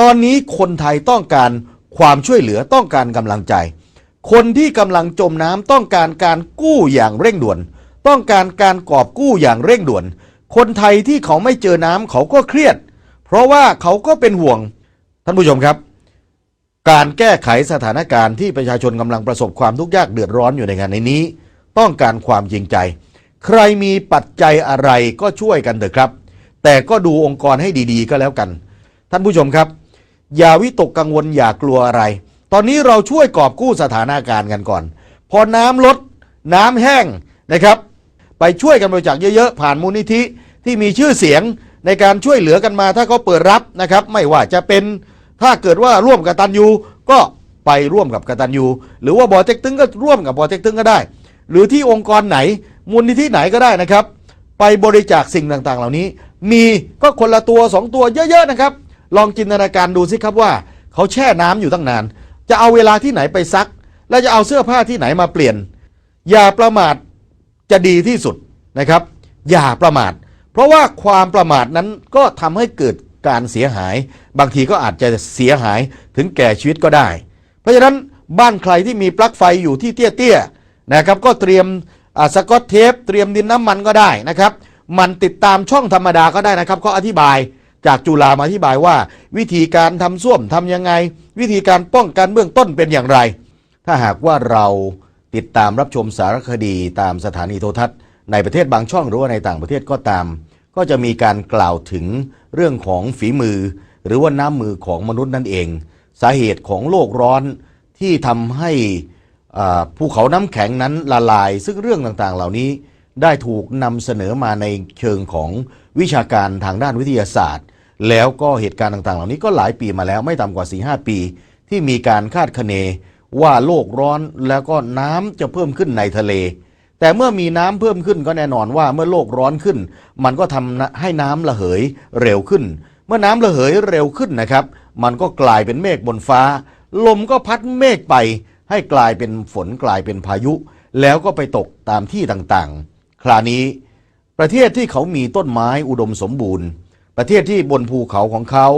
ตอนนี้คนไทยต้องการความช่วยเหลือต้องการกำลังใจ คนที่กำลังจมน้ำต้องการการกู้อย่างเร่งด่วน ต้องการการกอบกู้อย่างเร่งด่วน คนไทยที่เขาไม่เจอน้ำเขาก็เครียด เพราะว่าเขาก็เป็นห่วง ท่านผู้ชมครับ การแก้ไขสถานการณ์ที่ประชาชนกำลังประสบความทุกข์ยากเดือดร้อนอยู่ในงานในนี้ ต้องการความจริงใจ ใครมีปัจจัยอะไรก็ช่วยกันเถอะครับ แต่ก็ดูองค์กรให้ดีๆ ก็แล้วกัน ท่านผู้ชมครับ อย่าวิตกกังวลอย่ากลัวอะไร ตอนนี้เราช่วยกอบกู้สถานการณ์กันก่อน พอน้ำลดน้ำแห้งนะครับ ไปช่วยกันบริจาคเยอะๆ ผ่านมูลนิธิที่มีชื่อเสียงในการช่วยเหลือกันมาถ้าเขาเปิดรับนะครับ ไม่ว่าจะเป็นถ้าเกิดว่าร่วมกับตันยูก็ไปร่วมกับกตันยูหรือว่าบอเต็กตึงก็ร่วมกับบอเต็กตึงก็ได้ หรือที่องค์กรไหนมูลนิธิไหนก็ได้นะครับ ไปบริจาคสิ่งต่างๆ เหล่านี้ มีก็คนละตัวสองตัวเยอะ ๆ นะครับ ลองจินตนาการดูสิครับว่า เขาแช่น้ำอยู่ตั้งนาน จะเอาเวลาที่ไหนไปซัก แล้วจะเอาเสื้อผ้าที่ไหนมาเปลี่ยน อย่าประมาทจะดีที่สุดนะครับ อย่าประมาท เพราะว่าความประมาทนั้นก็ทำให้เกิดการเสียหาย บางทีก็อาจจะเสียหายถึงแก่ชีวิตก็ได้ เพราะฉะนั้นบ้านใครที่มีปลั๊กไฟอยู่ที่เตี้ยๆนะครับก็เตรียมสกอตเทป เตรียมดินน้ำมันก็ได้นะครับ มันติดตามช่องธรรมดาก็ได้นะครับเขาอธิบาย จากจุฬามาอธิบายว่า วิธีการทำส้วมทำยังไง วิธีการป้องกันเบื้องต้นเป็นอย่างไร ถ้าหากว่าเราติดตามรับชมสารคดีตามสถานีโทรทัศน์ ในประเทศบางช่องหรือว่าในต่างประเทศก็ตาม ก็จะมีการกล่าวถึงเรื่องของฝีมือ หรือว่าน้ำมือของมนุษย์นั่นเอง สาเหตุของโลกร้อนที่ทำให้ภูเขาน้ำแข็งนั้นละลาย ซึ่งเรื่องต่างๆ เหล่านี้ ได้ถูกนำเสนอมาในเชิงของวิชาการทางด้านวิทยาศาสตร์ แล้วก็เหตุการณ์ต่างๆ เหล่านี้ก็หลายปีมาแล้วไม่ต่ำกว่า 4-5 ปี ที่มีการคาดคะเน ว่าโลกร้อนแล้วก็น้ำจะเพิ่มขึ้นในทะเล แต่เมื่อมีน้ำเพิ่มขึ้นก็แน่นอนว่าเมื่อโลกร้อนขึ้น มันก็ทำให้น้ำระเหยเร็วขึ้น เมื่อน้ำระเหยเร็วขึ้นนะครับ มันก็กลายเป็นเมฆบนฟ้า ลมก็พัดเมฆไป ให้กลายเป็นฝนกลายเป็นพายุ แล้วก็ไปตกตามที่ต่างๆ คราวนี้ประเทศที่เขามีต้นไม้อุดมสมบูรณ์ ประเทศที่บนภูเขาของเขา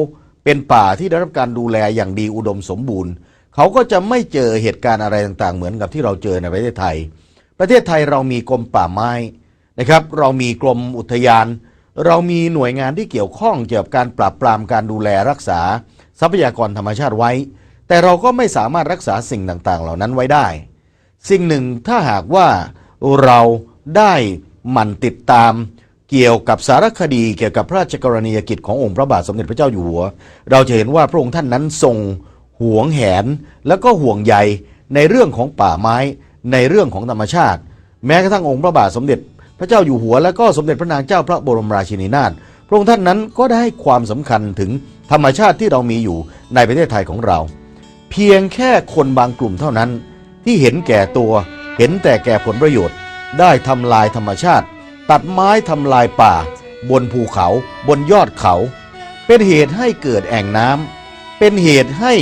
เป็นป่าที่ได้รับการดูแลอย่างดีอุดมสมบูรณ์ เขาก็จะไม่เจอเหตุการณ์อะไรต่างๆ เหมือนกับที่เราเจอในประเทศไทย ประเทศไทยเรามีกรมป่าไม้นะครับ เรามีกรมอุทยาน เรามีหน่วยงานที่เกี่ยวข้องเกี่ยวกับการปราบปรามการดูแลรักษา ทรัพยากรธรรมชาติไว้ แต่เราก็ไม่สามารถรักษาสิ่งต่างๆ เหล่านั้นไว้ได้ สิ่งหนึ่งถ้าหากว่าเรา ได้หมั่นติดตามเกี่ยวกับสารคดีเกี่ยวกับพระราชกรณียกิจขององค์พระบาทสมเด็จพระเจ้าอยู่หัว เราจะเห็นว่าพระองค์ท่านนั้นทรงหวงแหนแล้วก็ห่วงใยในเรื่องของป่าไม้ในเรื่องของธรรมชาติ แม้กระทั่งองค์พระบาทสมเด็จพระเจ้าอยู่หัว และก็สมเด็จพระนางเจ้าพระบรมราชินีนาถพระองค์ท่านนั้นก็ได้ให้ความสำคัญถึงธรรมชาติที่เรามีอยู่ในประเทศไทยของเรา เพียงแค่คนบางกลุ่มเท่านั้น ที่เห็นแก่ตัวเห็นแต่แก่ผลประโยชน์ ได้ทำลายธรรมชาติ ตัดไม้ทำลายป่า บนภูเขาบนยอดเขา เป็นเหตุให้เกิดแอ่งน้ำเป็นเหตุให้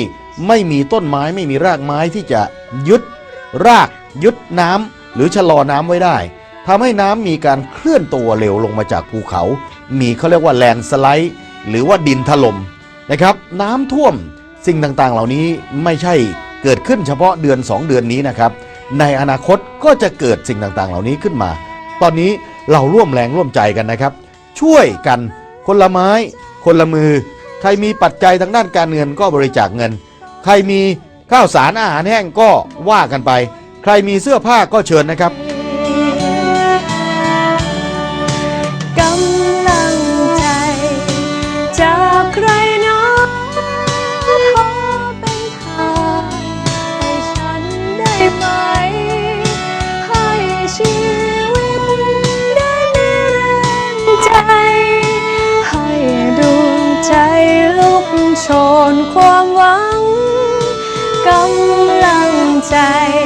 ไม่มีต้นไม้ไม่มีรากไม้ที่จะยึดรากยึดน้ำหรือชะลอน้ำไว้ได้ทำให้น้ำมีการเคลื่อนตัวเร็วลงมาจากภูเขา มีเขาเรียกว่าแลนสไลด์ หรือว่าดินถล่มนะครับ น้ำท่วมสิ่งต่างๆเหล่านี้ไม่ใช่เกิดขึ้นเฉพาะเดือน 2 เดือนนี้นะครับ ในอนาคตก็จะเกิดสิ่งต่างๆ เหล่านี้ขึ้นมา ตอนนี้เราร่วมแรงร่วมใจกันนะครับ ช่วยกันคนละไม้ คนละมือ ใครมีปัจจัยทางด้านการเงินก็บริจาคเงิน ใครมีข้าวสารอาหารแห้งก็ว่ากันไป ใครมีเสื้อผ้าก็เชิญนะครับ ลั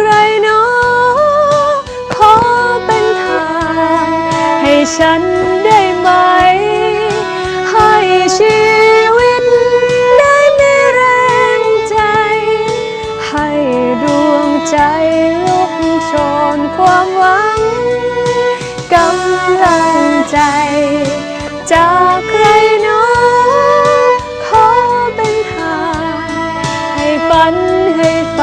ใครเนาขอเป็นทางให้ฉันได้ไหม ให้ชีวิตได้มีแรงใจ ให้ดวงใจลุกโชนความหวังกำลังใจ จากใครเนาขอเป็นทางให้ฝันให้ไฟ